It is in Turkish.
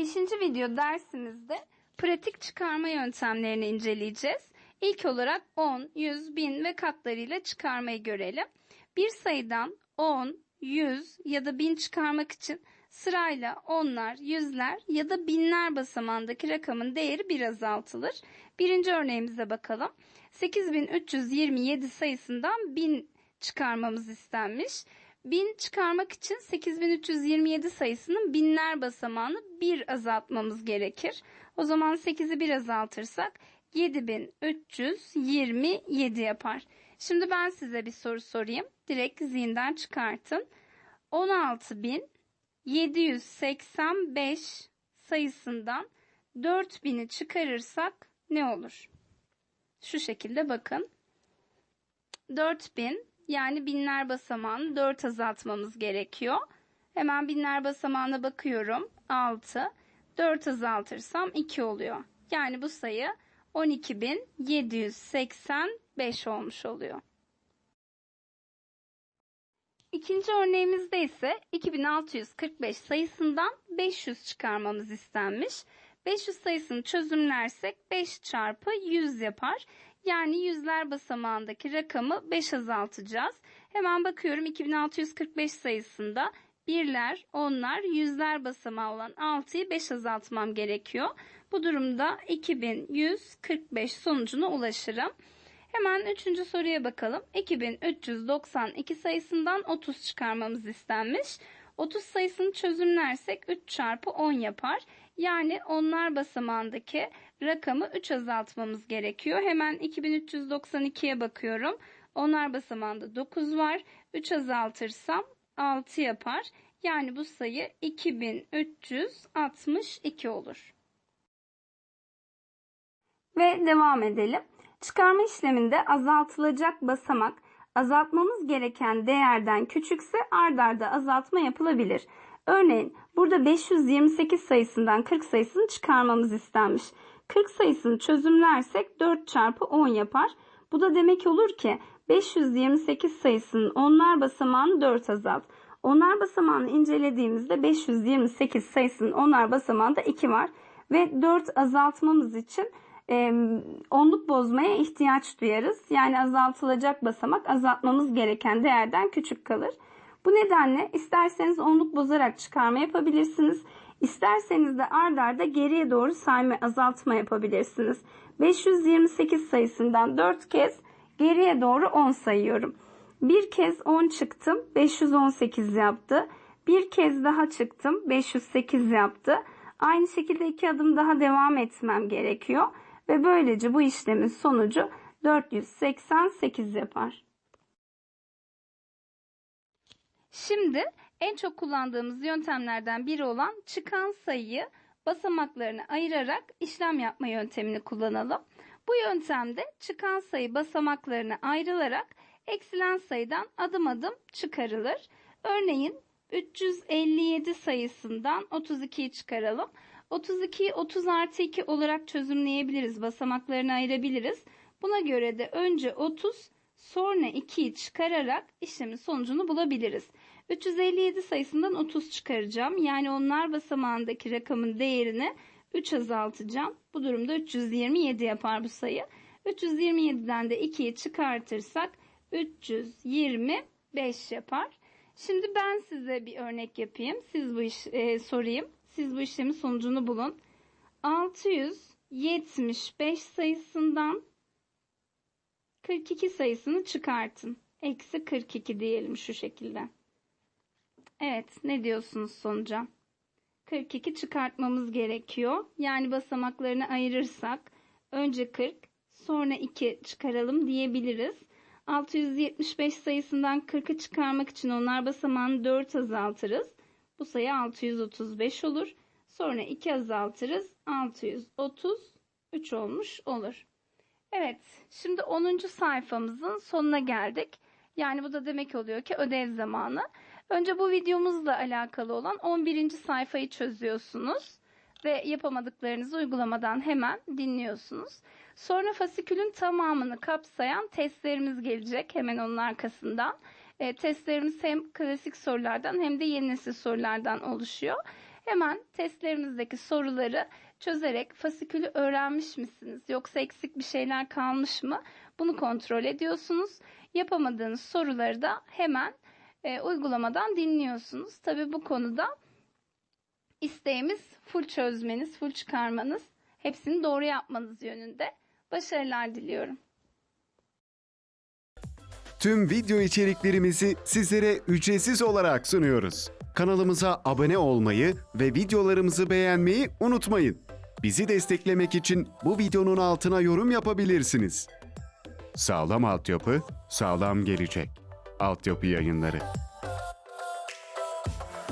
5. video dersimizde pratik çıkarma yöntemlerini inceleyeceğiz. İlk olarak 10, 100, 1000 ve katlarıyla çıkarmayı görelim. Bir sayıdan 10, 100 ya da 1000 çıkarmak için sırayla onlar, yüzler ya da binler basamağındaki rakamın değeri bir azaltılır. Birinci örneğimize bakalım. 8327 sayısından 1000 çıkarmamız istenmiş. 1000 çıkarmak için 8327 sayısının binler basamağını 1 azaltmamız gerekir. O zaman 8'i 1 azaltırsak 7327 yapar. Şimdi ben size bir soru sorayım. Direkt zihinden çıkartın. 16785 sayısından 4000'i çıkarırsak ne olur? Şu şekilde bakın. 4000 yani binler basamağını 4 azaltmamız gerekiyor. Hemen binler basamağına bakıyorum. 6. 4 azaltırsam 2 oluyor. Yani bu sayı 12785 olmuş oluyor. İkinci örneğimizde ise 2645 sayısından 500 çıkarmamız istenmiş. 500 sayısını çözümlersek 5 çarpı 100 yapar. Yani yüzler basamağındaki rakamı 5 azaltacağız. Hemen bakıyorum 2645 sayısında birler, onlar, yüzler basamağı olan 6'yı 5 azaltmam gerekiyor. Bu durumda 2145 sonucuna ulaşırım. Hemen üçüncü soruya bakalım. 2392 sayısından 30 çıkarmamız istenmiş. 30 sayısını çözümlersek 3 çarpı 10 yapar. Yani onlar basamağındaki rakamı 3 azaltmamız gerekiyor. Hemen 2392'ye bakıyorum. Onlar basamağında 9 var. 3 azaltırsam 6 yapar. Yani bu sayı 2362 olur. Ve devam edelim. Çıkarma işleminde azaltılacak basamak azaltmamız gereken değerden küçükse ard arda azaltma yapılabilir. Örneğin burada 528 sayısından 40 sayısını çıkarmamız istenmiş. 40 sayısını çözümlersek 4 çarpı 10 yapar. Bu da demek olur ki 528 sayısının onlar basamağını 4 azalt. Onlar basamağını incelediğimizde 528 sayısının onlar basamağında 2 var. Ve 4 azaltmamız için e, onluk bozmaya ihtiyaç duyarız. Yani azaltılacak basamak azaltmamız gereken değerden küçük kalır. Bu nedenle isterseniz onluk bozarak çıkarma yapabilirsiniz. İsterseniz de ard arda geriye doğru sayma azaltma yapabilirsiniz. 528 sayısından 4 kez geriye doğru 10 sayıyorum. Bir kez 10 çıktım 518 yaptı. Bir kez daha çıktım 508 yaptı. Aynı şekilde iki adım daha devam etmem gerekiyor. Ve böylece bu işlemin sonucu 488 yapar. Şimdi en çok kullandığımız yöntemlerden biri olan çıkan sayıyı basamaklarını ayırarak işlem yapma yöntemini kullanalım. Bu yöntemde çıkan sayı basamaklarına ayrılarak eksilen sayıdan adım adım çıkarılır. Örneğin 357 sayısından 32'yi çıkaralım. 32'yi 30 artı 2 olarak çözümleyebiliriz. Basamaklarını ayırabiliriz. Buna göre de önce 30 sonra 2'yi çıkararak işlemin sonucunu bulabiliriz. 357 sayısından 30 çıkaracağım. Yani onlar basamağındaki rakamın değerini 3 azaltacağım. Bu durumda 327 yapar bu sayı. 327'den de 2'yi çıkartırsak 325 yapar. Şimdi ben size bir örnek yapayım. Siz bu iş e, sorayım. Siz bu işlemin sonucunu bulun. 675 sayısından 42 sayısını çıkartın. Eksi 42 diyelim şu şekilde. Evet ne diyorsunuz sonuca? 42 çıkartmamız gerekiyor. Yani basamaklarını ayırırsak önce 40 sonra 2 çıkaralım diyebiliriz. 675 sayısından 40'ı çıkarmak için onlar basamağını 4 azaltırız. Bu sayı 635 olur. Sonra 2 azaltırız. 633 olmuş olur. Evet, şimdi 10. sayfamızın sonuna geldik. Yani bu da demek oluyor ki ödev zamanı. Önce bu videomuzla alakalı olan 11. sayfayı çözüyorsunuz ve yapamadıklarınızı uygulamadan hemen dinliyorsunuz. Sonra fasikülün tamamını kapsayan testlerimiz gelecek hemen onun arkasından. E, testlerimiz hem klasik sorulardan hem de yeni nesil sorulardan oluşuyor. Hemen testlerimizdeki soruları çözerek fasikülü öğrenmiş misiniz? Yoksa eksik bir şeyler kalmış mı? Bunu kontrol ediyorsunuz. Yapamadığınız soruları da hemen e, uygulamadan dinliyorsunuz. Tabi bu konuda isteğimiz full çözmeniz, full çıkarmanız, hepsini doğru yapmanız yönünde. Başarılar diliyorum. Tüm video içeriklerimizi sizlere ücretsiz olarak sunuyoruz. Kanalımıza abone olmayı ve videolarımızı beğenmeyi unutmayın. Bizi desteklemek için bu videonun altına yorum yapabilirsiniz. Sağlam altyapı, sağlam gelecek. Altyapı yayınları.